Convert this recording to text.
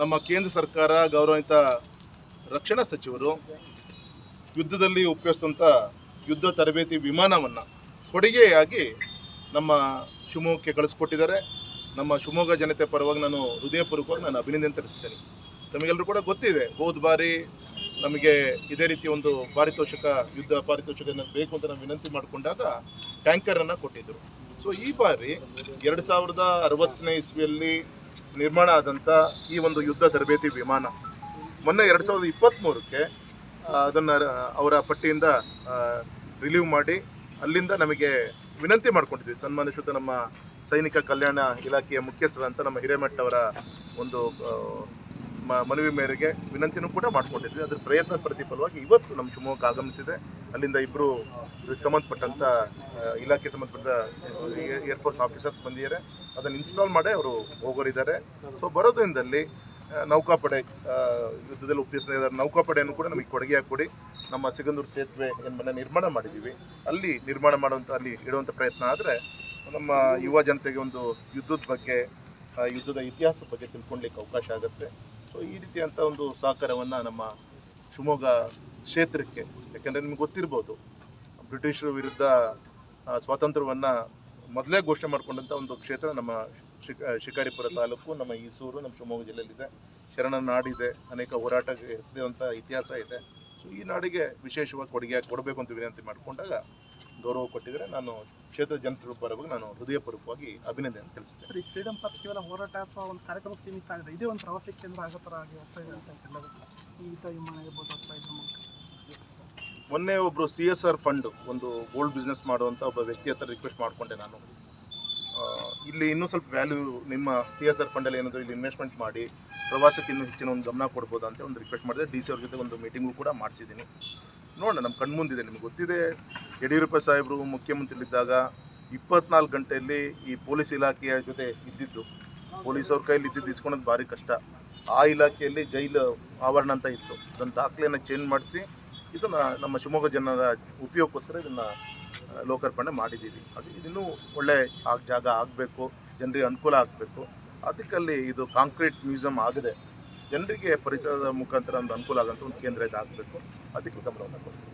ನಮ್ಮ ಕೇಂದ್ರ ಸರ್ಕಾರ ಗೌರವಿತ ರಕ್ಷಣಾ ಸಚಿವರು ಯುದ್ಧದಲ್ಲಿ ಉಪಯೋಗಿಸಿದಂಥ ಯುದ್ಧ ತರಬೇತಿ ವಿಮಾನವನ್ನು ಕೊಡುಗೆಯಾಗಿ ನಮ್ಮ ಶಿವಮೊಗ್ಗಕ್ಕೆ ಕಳಿಸ್ಕೊಟ್ಟಿದ್ದಾರೆ. ನಮ್ಮ ಶಿವಮೊಗ್ಗ ಜನತೆ ಪರವಾಗಿ ನಾನು ಹೃದಯಪೂರ್ವಕವಾಗಿ ನಾನು ಅಭಿನಂದನೆ ತಿಳಿಸ್ತೇನೆ. ನಮಗೆಲ್ಲರೂ ಕೂಡ ಗೊತ್ತಿದೆ, ಹೋದ ಬಾರಿ ನಮಗೆ ಇದೇ ರೀತಿ ಒಂದು ಪಾರಿತೋಷಕ, ಯುದ್ಧ ಪಾರಿತೋಷಕ ಬೇಕು ಅಂತ ನಾವು ವಿನಂತಿ ಮಾಡಿಕೊಂಡಾಗ ಟ್ಯಾಂಕರನ್ನು ಕೊಟ್ಟಿದ್ದರು ಸೊ ಈ ಬಾರಿ ಎರಡು ಸಾವಿರದ ಅರವತ್ತನೇ ಇಸ್ವಿಯಲ್ಲಿ ನಿರ್ಮಾಣ ಆದಂಥ ಈ ಒಂದು ಯುದ್ಧ ತರಬೇತಿ ವಿಮಾನ. ಮೊನ್ನೆ ಎರಡು ಸಾವಿರದ ಇಪ್ಪತ್ತ್ಮೂರಕ್ಕೆ ಅದನ್ನು ಅವರ ಪಟ್ಟಿಯಿಂದ ರಿಲೀವ್ ಮಾಡಿ ಅಲ್ಲಿಂದ ನಮಗೆ ವಿನಂತಿ ಮಾಡ್ಕೊಂಡಿದ್ವಿ. ಸನ್ಮಾನಿಸುತ್ತ ನಮ್ಮ ಸೈನಿಕ ಕಲ್ಯಾಣ ಇಲಾಖೆಯ ಮುಖ್ಯಸ್ಥರಂತ ನಮ್ಮ ಹಿರೇಮಠ್ ಅವರ ಒಂದು ಮನವಿ ಮೇರೆಗೆ ವಿನಂತಿನೂ ಕೂಡ ಮಾಡಿಕೊಂಡಿದ್ವಿ. ಅದರ ಪ್ರಯತ್ನ ಪ್ರತಿಫಲವಾಗಿ ಇವತ್ತು ನಮ್ಮ ಶಿವಮೊಗ್ಗ ಆಗಮಿಸಿದೆ. ಅಲ್ಲಿಂದ ಇಬ್ಬರು ಇದಕ್ಕೆ ಸಂಬಂಧಪಟ್ಟಂಥ ಇಲಾಖೆ ಸಂಬಂಧಪಟ್ಟ ಏರ್ಫೋರ್ಸ್ ಆಫೀಸರ್ಸ್ ಬಂದಿದ್ದಾರೆ. ಅದನ್ನು ಇನ್ಸ್ಟಾಲ್ ಮಾಡಿ ಅವರು ಹೋಗೋರಿದ್ದಾರೆ. ಸೊ ಬರೋದ್ರಿಂದಲ್ಲಿ ನೌಕಾಪಡೆ ಯುದ್ಧದಲ್ಲಿ ಉಪಯೋಗಿಸಿದ ನೌಕಾಪಡೆಯನ್ನು ಕೂಡ ನಮಗೆ ಕೊಡುಗೆಯಾಗಿ ಕೊಡಿ ನಮ್ಮ ಸಿಗಂದೂರು ಸೇತುವೆ ಎಂಬನ್ನ ನಿರ್ಮಾಣ ಮಾಡಿದ್ದೀವಿ. ಅಲ್ಲಿ ನಿರ್ಮಾಣ ಮಾಡುವಂಥ ಅಲ್ಲಿ ಇಡುವಂಥ ಪ್ರಯತ್ನ ಆದರೆ ನಮ್ಮ ಯುವ ಜನತೆಗೆ ಒಂದು ಯುದ್ಧದ ಬಗ್ಗೆ ಯುದ್ಧದ ಇತಿಹಾಸದ ಬಗ್ಗೆ ತಿಳ್ಕೊಳ್ಲಿಕ್ಕೆ ಅವಕಾಶ ಆಗುತ್ತೆ. ಸೊ ಈ ರೀತಿಯಂಥ ಒಂದು ಸಹಕಾರವನ್ನು ನಮ್ಮ ಶಿವಮೊಗ್ಗ ಕ್ಷೇತ್ರಕ್ಕೆ, ಯಾಕೆಂದರೆ ನಿಮ್ಗೆ ಗೊತ್ತಿರ್ಬೋದು, ಬ್ರಿಟಿಷರ ವಿರುದ್ಧ ಸ್ವಾತಂತ್ರ್ಯವನ್ನು ಮೊದಲೇ ಘೋಷಣೆ ಮಾಡಿಕೊಂಡಂಥ ಒಂದು ಕ್ಷೇತ್ರ ನಮ್ಮ ಶಿಕ ಶಿಕಾರಿಪುರ ತಾಲೂಕು, ನಮ್ಮ ಈಸೂರು, ನಮ್ಮ ಶಿವಮೊಗ್ಗ ಜಿಲ್ಲೆಯಲ್ಲಿದೆ. ಶರಣ ನಾಡಿದೆ, ಅನೇಕ ಹೋರಾಟ ಹೆಸರಿರುವಂಥ ಇತಿಹಾಸ ಇದೆ. ಸೊ ಈ ನಾಡಿಗೆ ವಿಶೇಷವಾಗಿ ಕೊಡುಗೆ ಕೊಡಬೇಕು ಅಂತ ವಿನಂತಿ ಮಾಡಿಕೊಂಡಾಗ ಗೌರವ ಕೊಟ್ಟಿದ್ರೆ ನಾನು ಕ್ಷೇತ್ರದ ಜನರ ಪರವಾಗಿ ನಾನು ಹೃದಯಪೂರ್ವಕವಾಗಿ ಅಭಿನಂದನೆ ತಿಳಿಸ್ತೇನೆ ಫ್ರೀಡಮ್ ಪಾರ್ಕ್ ಕೇವಲ ಹೋರಾಟ ಅಥವಾ ಒಂದು ಕಾರ್ಯಕ್ರಮ ಸೀಮಿತ ಆಗಿದೆ. ಇದೇ ಒಂದು ಪ್ರವಾಸಿ ಕೇಂದ್ರ ಆಗೋ ಥರ ಆಗಿ ಹೋಗ್ತಾ ಇದೆ ಅಂತ ಎಲ್ಲರೂ ಈ ಯುದ್ಧ ವಿಮಾನ ಇರ್ಬೋದು ಅಥವಾ ಇದ್ರ ಮೊನ್ನೆ ಒಬ್ಬರು ಸಿ ಎಸ್ ಆರ್ ಫಂಡ್ ಒಂದು ಗೋಲ್ಡ್ ಬಿಸ್ನೆಸ್ ಮಾಡುವಂಥ ಒಬ್ಬ ವ್ಯಕ್ತಿ ಹತ್ರ ರಿಕ್ವೆಸ್ಟ್ ಮಾಡಿಕೊಂಡೆ ನಾನು. ಇಲ್ಲಿ ಇನ್ನೂ ಸ್ವಲ್ಪ ವ್ಯಾಲ್ಯೂ ನಿಮ್ಮ ಸಿ ಎಸ್ ಆರ್ ಫಂಡಲ್ಲಿ ಏನಾದರೂ ಇಲ್ಲಿ ಇನ್ವೆಸ್ಟ್ಮೆಂಟ್ ಮಾಡಿ, ಪ್ರವಾಸಕ್ಕೆ ಇನ್ನೂ ಹೆಚ್ಚಿನ ಒಂದು ಗಮನ ಕೊಡ್ಬೋದಾ ಅಂತ ಒಂದು ರಿಕ್ವೆಸ್ಟ್ ಮಾಡಿದೆ. ಡಿ ಸಿ ಅವ್ರ ಜೊತೆ ಒಂದು ಮೀಟಿಂಗು ಕೂಡ ಮಾಡಿಸಿದ್ದೀನಿ. ನೋಡೋಣ ನಮ್ಮ ಕಣ್ಮುಂದಿದೆ ನಿಮ್ಗೆ ಗೊತ್ತಿದೆ. ಯಡಿಯೂರಪ್ಪ ಸಾಹೇಬರು ಮುಖ್ಯಮಂತ್ರಿಗಳಿದ್ದಾಗ ಇಪ್ಪತ್ನಾಲ್ಕು ಗಂಟೆಯಲ್ಲಿ ಈ ಪೊಲೀಸ್ ಇಲಾಖೆಯ ಜೊತೆ ಇದ್ದಿದ್ದು. ಪೊಲೀಸ್ ಅವ್ರ ಕೈಯಲ್ಲಿ ಇದ್ದಿದ್ದು ಇಸ್ಕೊಳೋದು ಭಾರಿ ಕಷ್ಟ. ಆ ಇಲಾಖೆಯಲ್ಲಿ ಜೈಲು ಆವರಣ ಅಂತ ಇತ್ತು. ಅದನ್ನು ದಾಖಲೆಯನ್ನು ಚೇಂಜ್ ಮಾಡಿಸಿ ಇದನ್ನು ನಮ್ಮ ಶಿವಮೊಗ್ಗ ಜನರ ಉಪಯೋಗಕ್ಕೋಸ್ಕರ ಇದನ್ನು ಲೋಕಾರ್ಪಣೆ ಮಾಡಿದ್ದೀವಿ. ಅದು ಇದನ್ನು ಒಳ್ಳೆ ಆ ಜಾಗ ಆಗಬೇಕು, ಜನರಿಗೆ ಅನುಕೂಲ ಆಗಬೇಕು. ಅದಕ್ಕಲ್ಲಿ ಇದು ಕಾಂಕ್ರೀಟ್ ಮ್ಯೂಸಿಯಂ ಆಗದೆ. ಜನರಿಗೆ ಪರಿಸರದ ಮುಖಾಂತರ ಒಂದು ಅನುಕೂಲ ಆಗೋಂಥ ಒಂದು ಕೇಂದ್ರ ಇದಾಗಬೇಕು. ಅದಕ್ಕೆ ಗಮನವನ್ನು ಕೊಡ್ತೀವಿ.